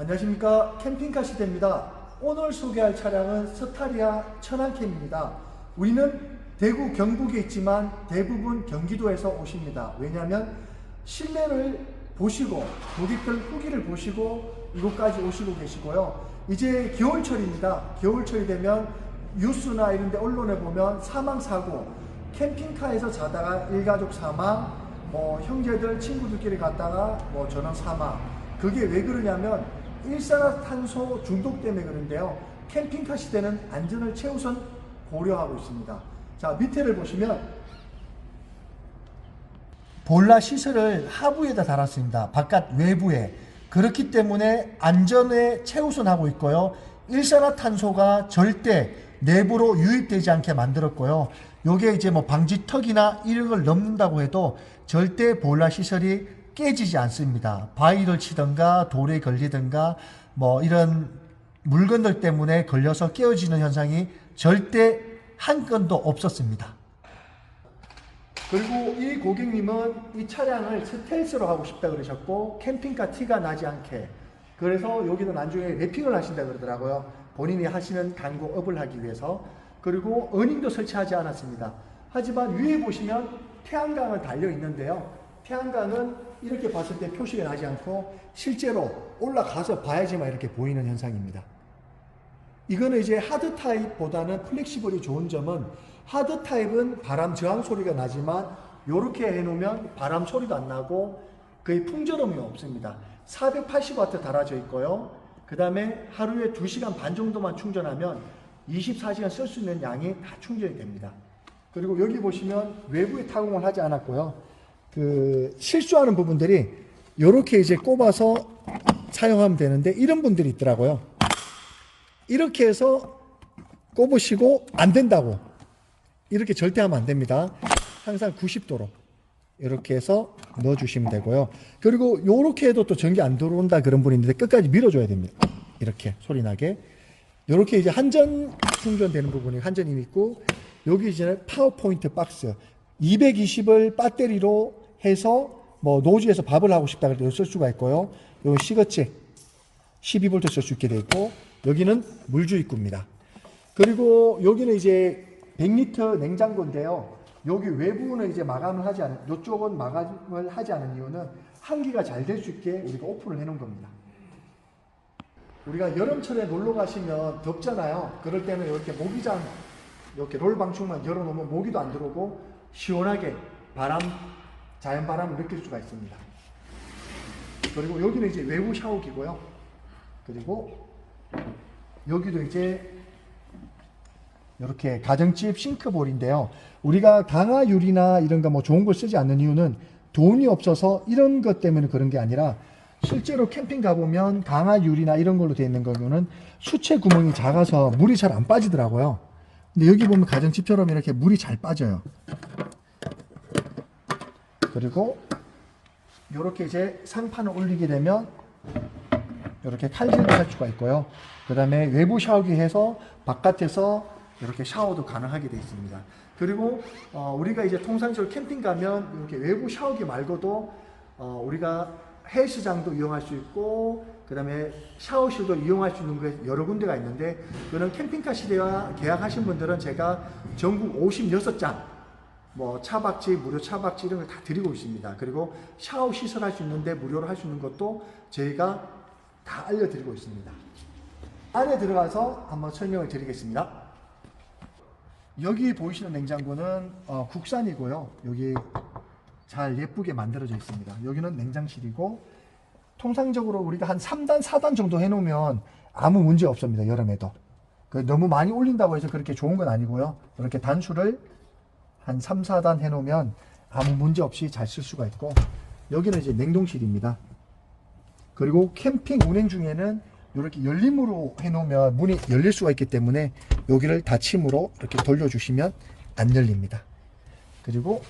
안녕하십니까 캠핑카 시대입니다. 오늘 소개할 차량은 스타리아 천안캠입니다. 우리는 대구 경북에 있지만 대부분 경기도에서 오십니다. 왜냐하면 실내를 보시고 고객들 후기를 보시고 이곳까지 오시고 계시고요. 이제 겨울철입니다. 겨울철이 되면 뉴스나 이런 데 언론에 보면 사망 사고 캠핑카에서 자다가 일가족 사망 뭐 형제들 친구들끼리 갔다가 뭐 전원 사망 그게 왜 그러냐면 일산화탄소 중독 때문에 그런데요. 캠핑카 시대는 안전을 최우선 고려하고 있습니다. 자 밑에를 보시면 볼라 시설을 하부에다 달았습니다. 바깥 외부에. 그렇기 때문에 안전에 최우선하고 있고요. 일산화탄소가 절대 내부로 유입되지 않게 만들었고요. 요게 이제 뭐 방지턱이나 이런 걸 넘는다고 해도 절대 보일러 시설이 깨지지 않습니다. 바위를 치든가 돌에 걸리든가 뭐 이런 물건들 때문에 걸려서 깨어지는 현상이 절대 한 건도 없었습니다. 그리고 이 고객님은 이 차량을 스텔스로 하고 싶다 그러셨고 캠핑카 티가 나지 않게 그래서 여기는 나중에 랩핑을 하신다 그러더라고요. 본인이 하시는 광고업을 하기 위해서 그리고 어닝도 설치하지 않았습니다. 하지만 위에 보시면 태양광은 달려 있는데요. 태양광은 이렇게 봤을 때 표시가 나지 않고 실제로 올라가서 봐야지만 이렇게 보이는 현상입니다. 이거는 이제 하드 타입보다는 플렉시블이 좋은 점은 하드 타입은 바람 저항 소리가 나지만 이렇게 해놓으면 바람 소리도 안 나고 거의 풍절음이 없습니다. 480W 달아져 있고요. 그 다음에 하루에 2시간 반 정도만 충전하면 24시간 쓸 수 있는 양이 다 충전이 됩니다. 그리고 여기 보시면 외부에 타공을 하지 않았고요. 그 실수하는 부분들이 이렇게 이제 꼽아서 사용하면 되는데 이런 분들이 있더라고요. 이렇게 해서 꼽으시고 안 된다고 이렇게 절대 하면 안 됩니다. 항상 90도로 이렇게 해서 넣어주시면 되고요. 그리고 이렇게 해도 또 전기 안 들어온다 그런 분이 있는데 끝까지 밀어줘야 됩니다. 이렇게 소리 나게. 이렇게 이제 한전 충전되는 부분이 한전이 있고 여기 이제 파워포인트 박스 220을 배터리로 해서 뭐 노지에서 밥을 하고 싶다 그래도 쓸 수가 있고요. 요 시거치 12V 쓸 수 있게 돼 있고 여기는 물주 입구입니다. 그리고 여기는 이제 100리터 냉장고인데요. 여기 외부는 이제 마감을 하지 않은 이쪽은 마감을 하지 않은 이유는 환기가 잘 될 수 있게 우리가 오픈을 해 놓은 겁니다. 우리가 여름철에 놀러 가시면 덥잖아요. 그럴 때는 이렇게 모기장 이렇게 롤 방충만 열어 놓으면 모기도 안 들어오고 시원하게 바람 자연 바람을 느낄 수가 있습니다. 그리고 여기는 이제 외부 샤워기고요. 그리고 여기도 이제 이렇게 가정집 싱크볼인데요. 우리가 강화유리나 이런 거 뭐 좋은 걸 쓰지 않는 이유는 돈이 없어서 이런 것 때문에 그런 게 아니라 실제로 캠핑 가보면 강화유리나 이런 걸로 되어 있는 거는 수채 구멍이 작아서 물이 잘 안 빠지더라고요. 근데 여기 보면 가정집처럼 이렇게 물이 잘 빠져요. 그리고 이렇게 이제 상판을 올리게 되면 이렇게 칼질도 할 수가 있고요. 그 다음에 외부 샤워기 해서 바깥에서 이렇게 샤워도 가능하게 되어 있습니다. 그리고 어, 우리가 이제 통상적으로 캠핑 가면 이렇게 외부 샤워기 말고도 어, 우리가 헬스장도 이용할 수 있고 그 다음에 샤워실도 이용할 수 있는 게 여러 군데가 있는데 그런 캠핑카 시대와 계약하신 분들은 제가 전국 56장 뭐 차박지, 무료 차박지 이런 걸 다 드리고 있습니다. 그리고 샤워 시설 할 수 있는데 무료로 할 수 있는 것도 저희가 다 알려드리고 있습니다. 안에 들어가서 한번 설명을 드리겠습니다. 여기 보이시는 냉장고는 어, 국산이고요. 여기 잘 예쁘게 만들어져 있습니다. 여기는 냉장실이고 통상적으로 우리가 한 3단, 4단 정도 해놓으면 아무 문제 없습니다. 여름에도. 그 너무 많이 올린다고 해서 그렇게 좋은 건 아니고요. 이렇게 단수를 한 3, 4단 해놓으면 아무 문제 없이 잘 쓸 수가 있고 여기는 이제 냉동실입니다. 그리고 캠핑 운행 중에는 이렇게 열림으로 해놓으면 문이 열릴 수가 있기 때문에 여기를 닫힘으로 이렇게 돌려주시면 안 열립니다. 그리고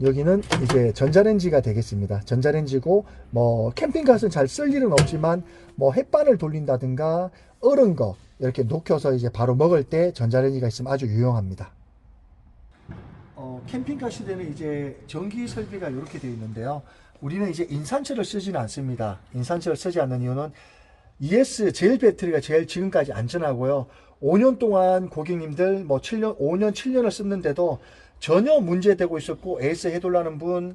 여기는 이제 전자레인지가 되겠습니다. 전자레인지고 뭐 캠핑카는 잘 쓸 일은 없지만 뭐 햇반을 돌린다든가 얼은 거 이렇게 녹여서 이제 바로 먹을 때 전자레인지가 있으면 아주 유용합니다. 어, 캠핑카 시대는 이제 전기 설비가 이렇게 되어 있는데요. 우리는 이제 인산철을 쓰지는 않습니다. 인산철을 쓰지 않는 이유는 ES 제일 배터리가 제일 지금까지 안전하고요. 5년 동안 고객님들 뭐 7년, 5년, 7년을 썼는데도 전혀 문제되고 있었고 AS 해돌라는 분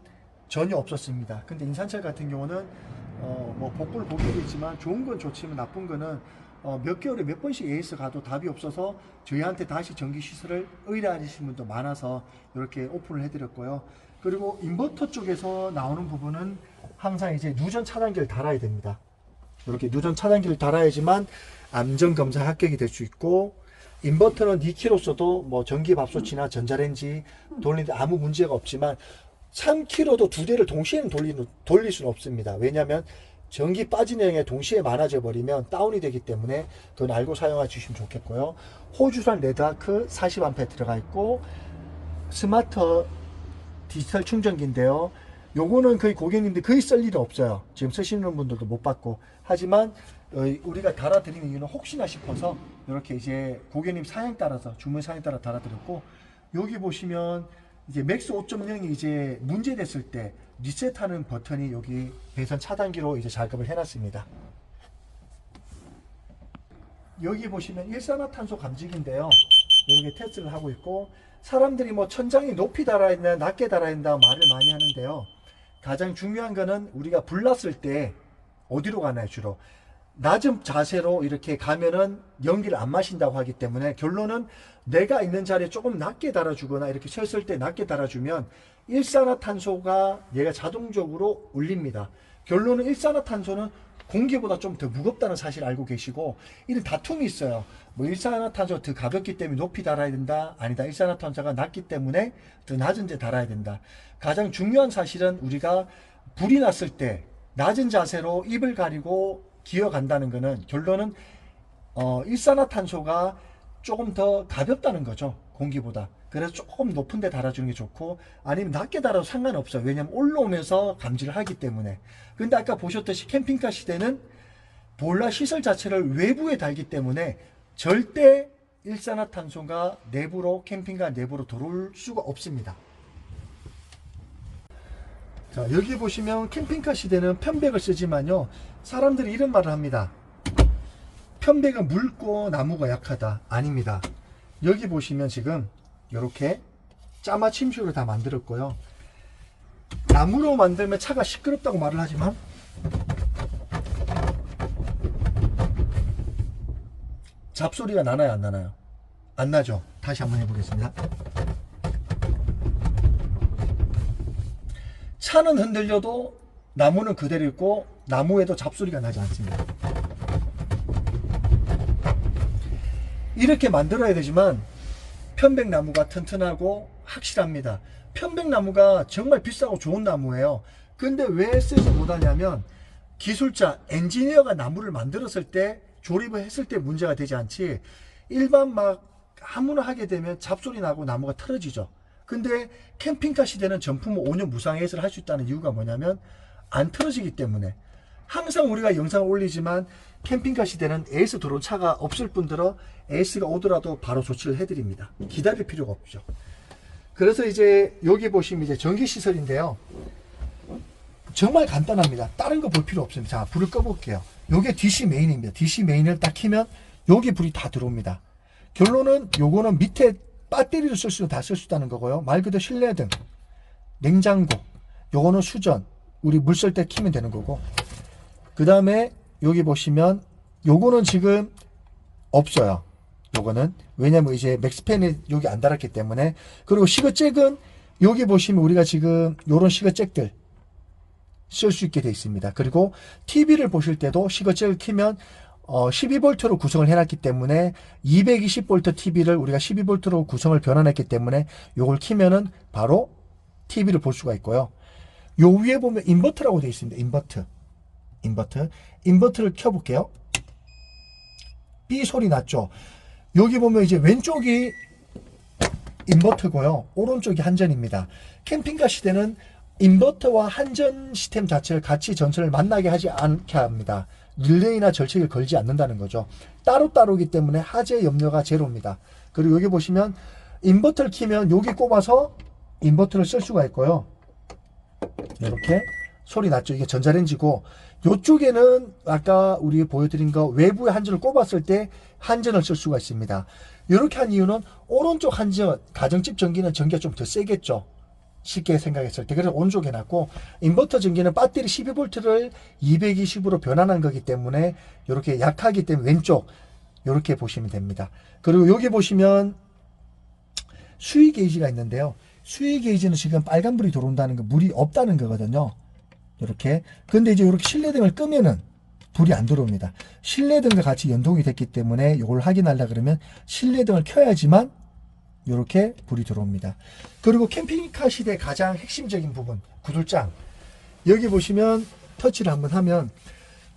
전혀 없었습니다. 근데 인산철 같은 경우는 어, 뭐 복불 복이 있지만 좋은 건 좋지만 나쁜 거는 어, 몇 개월에 몇 번씩 AS 가도 답이 없어서 저희한테 다시 전기 시설을 의뢰하시는 분도 많아서 이렇게 오픈을 해드렸고요. 그리고 인버터 쪽에서 나오는 부분은 항상 이제 누전 차단기를 달아야 됩니다. 이렇게 누전 차단기를 달아야지만 안전 검사 합격이 될 수 있고 인버터는 2kg써도 뭐 전기밥솥이나 전자레인지 돌리는데 아무 문제가 없지만 3kg도 두 대를 동시에는 돌리는, 돌릴 수는 없습니다. 왜냐하면 전기 빠지는 양이 동시에 많아져 버리면 다운이 되기 때문에 그건 알고 사용해 주시면 좋겠고요. 호주산 레드아크 40A 들어가 있고 스마트 디지털 충전기인데요. 요거는 거의 고객님들 거의 쓸 일은 없어요. 지금 쓰시는 분들도 못 받고. 하지만 어, 우리가 달아드리는 이유는 혹시나 싶어서 이렇게 이제 고객님 사양 따라서 주문 사양 따라 달아드렸고 여기 보시면 이제 맥스 5.0이 이제 문제됐을 때 리셋하는 버튼이 여기 배선 차단기로 이제 작업을 해놨습니다. 여기 보시면 일산화탄소 감지기인데요. 이렇게 테스트를 하고 있고 사람들이 뭐 천장이 높이 된다, 낮게 달아야 된다 말을 많이 하는데요. 가장 중요한 거는 우리가 불났을 때 어디로 가나요 주로? 낮은 자세로 이렇게 가면은 연기를 안 마신다고 하기 때문에 결론은 내가 있는 자리에 조금 낮게 달아주거나 이렇게 섰을 때 낮게 달아주면 일산화탄소가 얘가 자동적으로 울립니다. 결론은 일산화탄소는 공기보다 좀 더 무겁다는 사실 알고 계시고 이런 다툼이 있어요. 뭐 일산화탄소 더 가볍기 때문에 높이 달아야 된다. 아니다. 일산화탄소가 낮기 때문에 더 낮은 데 달아야 된다. 가장 중요한 사실은 우리가 불이 났을 때 낮은 자세로 입을 가리고 기어간다는 것은 결론은 어, 일산화탄소가 조금 더 가볍다는 거죠. 공기보다. 그래서 조금 높은 데 달아주는 게 좋고 아니면 낮게 달아도 상관없어요. 왜냐면 올라오면서 감지를 하기 때문에. 근데 아까 보셨듯이 캠핑카 시대는 볼라 시설 자체를 외부에 달기 때문에 절대 일산화탄소가 내부로 캠핑카 내부로 들어올 수가 없습니다. 자 여기 보시면 캠핑카 시대는 편백을 쓰지만요 사람들이 이런 말을 합니다. 편백은 묽고 나무가 약하다. 아닙니다. 여기 보시면 지금 이렇게 짜맞춤식으로 다 만들었고요. 나무로 만들면 차가 시끄럽다고 말을 하지만 잡소리가 나나요 안 나나요? 안 나죠. 다시 한번 해보겠습니다 차는 흔들려도 나무는 그대로 있고 나무에도 잡소리가 나지 않습니다. 이렇게 만들어야 되지만 편백나무가 튼튼하고 확실합니다. 편백나무가 정말 비싸고 좋은 나무예요. 근데 왜 쓰지 못하냐면 기술자, 엔지니어가 나무를 만들었을 때 조립을 했을 때 문제가 되지 않지 일반 막 아무나 하게 되면 잡소리 나고 나무가 틀어지죠. 근데 캠핑카 시대는 전품 5년 무상 AS를 할 수 있다는 이유가 뭐냐면 안 틀어지기 때문에 항상 우리가 영상을 올리지만 캠핑카 시대는 AS 들어온 차가 없을 뿐더러 AS가 오더라도 바로 조치를 해드립니다. 기다릴 필요가 없죠. 그래서 이제 여기 보시면 이제 전기 시설인데요. 정말 간단합니다. 다른 거 볼 필요 없습니다. 자, 불을 꺼볼게요. 요게 DC 메인입니다. DC 메인을 딱 키면 여기 불이 다 들어옵니다. 결론은 요거는 밑에 배터리를 쓸수다쓸 수 있다는 거고요. 말 그대로 실내등, 냉장고, 요거는 수전, 우리 물 쓸 때 키면 되는 거고. 그 다음에 여기 보시면 요거는 지금 없어요. 요거는 왜냐면 이제 맥스팬이 여기 안 달았기 때문에 그리고 시거잭은 여기 보시면 우리가 지금 요런 시거잭들 쓸 수 있게 되어 있습니다. 그리고 TV를 보실 때도 시거잭을 키면 어, 12V로 구성을 해놨기 때문에 220V TV를 우리가 12V로 구성을 변환했기 때문에 요걸 키면은 바로 TV를 볼 수가 있고요. 요 위에 보면 인버터라고 되어 있습니다. 인버터. 인버터. 인버터를 켜볼게요. 삐 소리 났죠? 여기 보면 이제 왼쪽이 인버터고요. 오른쪽이 한전입니다. 캠핑카 시대는 인버터와 한전 시스템 자체를 같이 전선을 만나게 하지 않게 합니다. 릴레이나 절책을 걸지 않는다는 거죠. 따로따로기 때문에 하재 염려가 제로입니다. 그리고 여기 보시면 인버터를 키면 여기 꼽아서 인버터를 쓸 수가 있고요. 이렇게 소리 났죠. 이게 전자레인지고 요쪽에는 아까 우리 보여드린 거 외부에 한전을 꼽았을 때 한전을 쓸 수가 있습니다. 이렇게 한 이유는 오른쪽 한전 가정집 전기는 전기가 좀 더 세겠죠. 쉽게 생각했을 때 그래서 오른쪽에 놨고 인버터 전기는 배터리 12V를 220으로 변환한 거기 때문에 이렇게 약하기 때문에 왼쪽 이렇게 보시면 됩니다. 그리고 여기 보시면 수위 게이지가 있는데요. 수위 게이지는 지금 빨간불이 들어온다는 거 물이 없다는 거거든요. 이렇게. 근데 이제 이렇게 실내등을 끄면은 불이 안 들어옵니다. 실내등과 같이 연동이 됐기 때문에 이걸 확인하려 그러면 실내등을 켜야지만 이렇게 불이 들어옵니다. 그리고 캠핑카 시대 가장 핵심적인 부분 구들장 여기 보시면 터치를 한번 하면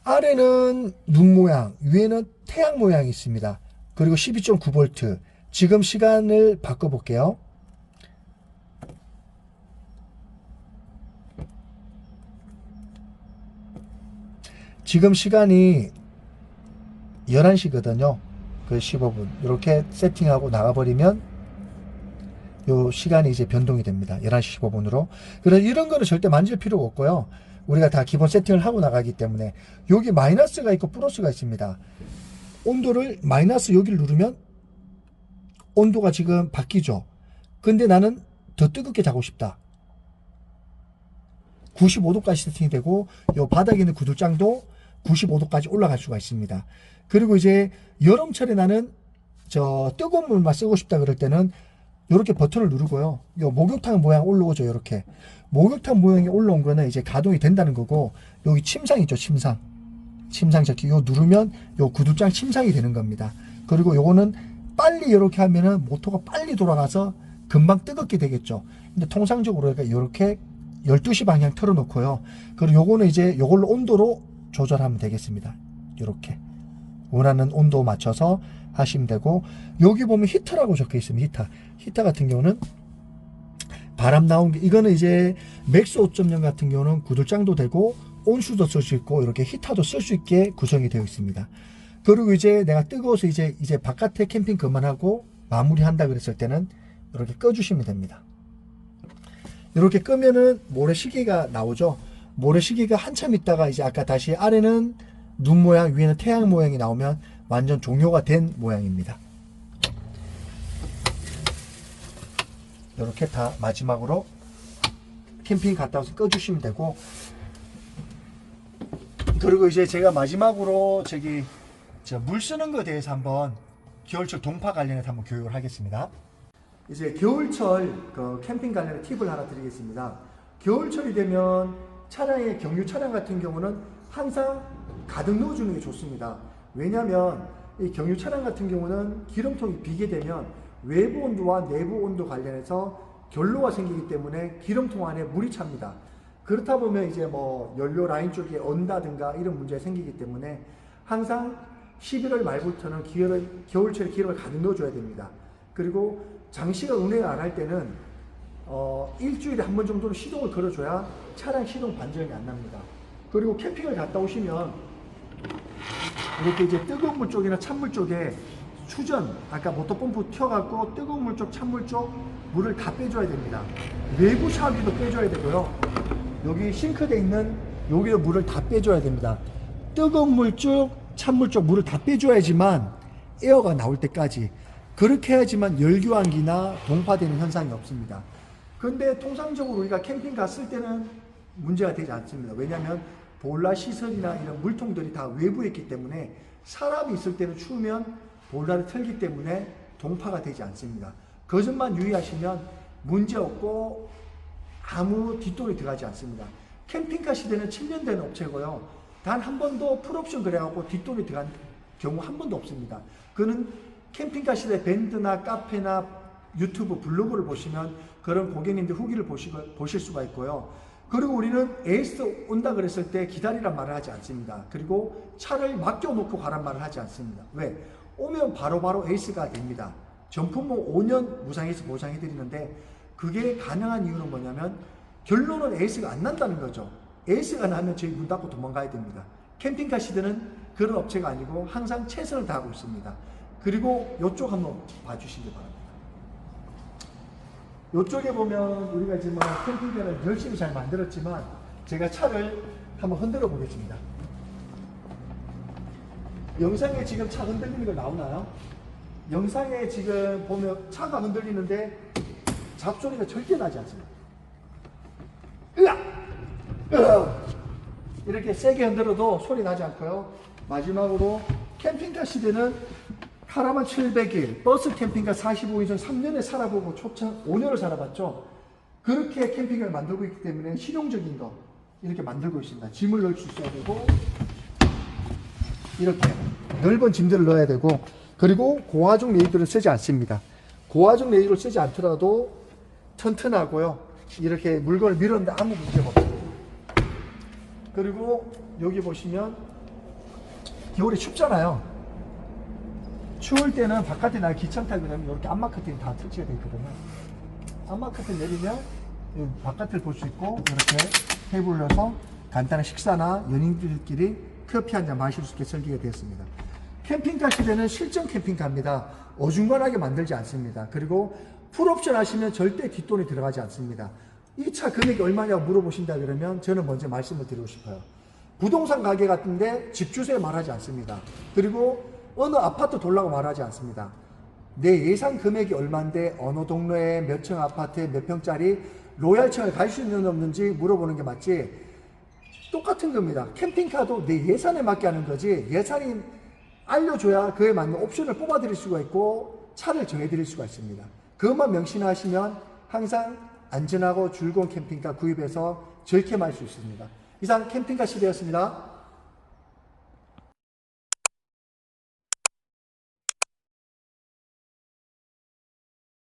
아래는 눈 모양 위에는 태양 모양이 있습니다. 그리고 12.9V 지금 시간을 바꿔볼게요. 지금 시간이 11시거든요. 그 15분. 이렇게 세팅하고 나가버리면 요 시간이 이제 변동이 됩니다. 11시 15분으로. 그래서 이런 거는 절대 만질 필요가 없고요. 우리가 다 기본 세팅을 하고 나가기 때문에 여기 마이너스가 있고 플러스가 있습니다. 온도를 마이너스 여기를 누르면 온도가 지금 바뀌죠. 근데 나는 더 뜨겁게 자고 싶다. 95도까지 세팅이 되고 요 바닥에 있는 구들장도 95도까지 올라갈 수가 있습니다. 그리고 이제 여름철에 나는 저 뜨거운 물만 쓰고 싶다 그럴 때는 이렇게 버튼을 누르고요. 요 목욕탕 모양 올라오죠. 이렇게 목욕탕 모양이 올라온 거는 이제 가동이 된다는 거고 여기 침상 있죠. 침상 침상 저기 요 누르면 요 구두장 침상이 되는 겁니다. 그리고 요거는 빨리 이렇게 하면은 모터가 빨리 돌아가서 금방 뜨겁게 되겠죠. 근데 통상적으로 이렇게 12시 방향 틀어놓고요. 그리고 요거는 이제 요걸로 온도로 조절하면 되겠습니다. 이렇게 원하는 온도 맞춰서 하시면 되고 여기 보면 히터라고 적혀 있습니다. 히터. 히터 같은 경우는 바람 나온 게 이거는 이제 맥스 5.0 같은 경우는 구들장도 되고 온수도 쓸 수 있고 이렇게 히터도 쓸 수 있게 구성이 되어 있습니다. 그리고 이제 내가 뜨거워서 이제 이제 바깥에 캠핑 그만하고 마무리한다 그랬을 때는 이렇게 꺼주시면 됩니다. 이렇게 끄면은 모래시계가 나오죠. 모래시계가 한참 있다가 이제 아까 다시 아래는 눈 모양 위에는 태양 모양이 나오면 완전 종료가 된 모양입니다. 이렇게 다 마지막으로 캠핑 갔다 와서 꺼주시면 되고 그리고 이제 제가 마지막으로 저기 저물 쓰는 거에 대해서 한번 겨울철 동파 관련해서 한번 교육을 하겠습니다. 이제 겨울철 그 캠핑 관련의 팁을 하나 드리겠습니다. 겨울철이 되면 차량의 경유 차량 같은 경우는 항상 가득 넣어주는 게 좋습니다. 왜냐하면 이 경유 차량 같은 경우는 기름통이 비게 되면 외부 온도와 내부 온도 관련해서 결로가 생기기 때문에 기름통 안에 물이 찹니다. 그렇다 보면 이제 뭐 연료 라인 쪽에 언다든가 이런 문제가 생기기 때문에 항상 11월 말부터는 기어를, 겨울철에 기름을 가득 넣어줘야 됩니다. 그리고 장시간 운행을 안 할 때는 어, 일주일에 한 번 정도는 시동을 걸어줘야 차량 시동 반전이 안 납니다. 그리고 캠핑을 갔다 오시면 이렇게 이제 뜨거운 물 쪽이나 찬물 쪽에 수전, 아까 모터펌프 튀어갖고 뜨거운 물 쪽, 찬물 쪽 물을 다 빼줘야 됩니다. 외부 샤워기도 빼줘야 되고요. 여기 싱크대 있는 여기도 물을 다 빼줘야 됩니다. 뜨거운 물 쪽, 찬물 쪽 물을 다 빼줘야지만 에어가 나올 때까지 그렇게 해야지만 열교환기나 동파되는 현상이 없습니다. 근데 통상적으로 우리가 캠핑 갔을 때는 문제가 되지 않습니다. 왜냐하면 볼라 시설이나 이런 물통들이 다 외부에 있기 때문에 사람이 있을 때는 추우면 볼라를 틀기 때문에 동파가 되지 않습니다. 그 점만 유의하시면 문제 없고 아무 뒷돈이 들어가지 않습니다. 캠핑카 시대는 7년 된 업체고요. 단 한 번도 풀옵션 그래갖고 뒷돈이 들어간 경우 한 번도 없습니다. 그는 캠핑카 시대 밴드나 카페나 유튜브 블로그를 보시면 그런 고객님들 후기를 보시고, 보실 수가 있고요. 그리고 우리는 에이스 온다 그랬을 때 기다리란 말을 하지 않습니다. 그리고 차를 맡겨놓고 가란 말을 하지 않습니다. 왜? 오면 바로바로 바로 에이스가 됩니다. 전품목 5년 무상에서 보상해 드리는데 그게 가능한 이유는 뭐냐면 결론은 에이스가 안 난다는 거죠. 에이스가 나면 저희 문 닫고 도망가야 됩니다. 캠핑카 시대는 그런 업체가 아니고 항상 최선을 다하고 있습니다. 그리고 이쪽 한번 봐주시기 바랍니다. 이쪽에 보면 우리가 지금 뭐 캠핑카를 열심히 잘 만들었지만 제가 차를 한번 흔들어 보겠습니다. 영상에 지금 차 흔들리는 거 나오나요? 영상에 지금 보면 차가 흔들리는데 잡소리가 절대 나지 않습니다. 으악! 으악! 이렇게 세게 흔들어도 소리 나지 않고요. 마지막으로 캠핑카 시대는 카라반 700일, 버스 캠핑카 45인승 3년에 살아보고 초창 5년을 살아봤죠. 그렇게 캠핑을 만들고 있기 때문에 실용적인 거 이렇게 만들고 있습니다. 짐을 넣을 수 있어야 되고 이렇게 넓은 짐들을 넣어야 되고 그리고 고화중 레이더를 쓰지 않습니다. 고화중 레이더를 쓰지 않더라도 튼튼하고요. 이렇게 물건을 밀었는데 아무 문제가 없습니다. 그리고 여기 보시면 겨울에 춥잖아요. 추울 때는 바깥에 날 귀찮다 그러면 이렇게 암막 커튼이 다 설치가 되어 있거든요. 암막 커튼 내리면 이 바깥을 볼 수 있고 이렇게 테이블을 넣어서 간단한 식사나 연인들끼리 커피 한 잔 마실 수 있게 설계가 되었습니다. 캠핑카 시대는 실전 캠핑카입니다. 어중간하게 만들지 않습니다. 그리고 풀옵션 하시면 절대 뒷돈이 들어가지 않습니다. 이 차 금액이 얼마냐고 물어보신다 그러면 저는 먼저 말씀을 드리고 싶어요. 부동산 가게 같은데 집 주소에 말하지 않습니다. 그리고 어느 아파트 돌라고 말하지 않습니다. 내 예상 금액이 얼마인데 어느 동네에 몇 층 아파트에 몇 평짜리 로얄층을 갈 수 있는 없는지 물어보는 게 맞지 똑같은 겁니다. 캠핑카도 내 예산에 맞게 하는 거지 예산이 알려줘야 그에 맞는 옵션을 뽑아드릴 수가 있고 차를 정해드릴 수가 있습니다. 그것만 명심하시면 항상 안전하고 즐거운 캠핑카 구입해서 즐겜할 수 있습니다. 이상 캠핑카 시대였습니다.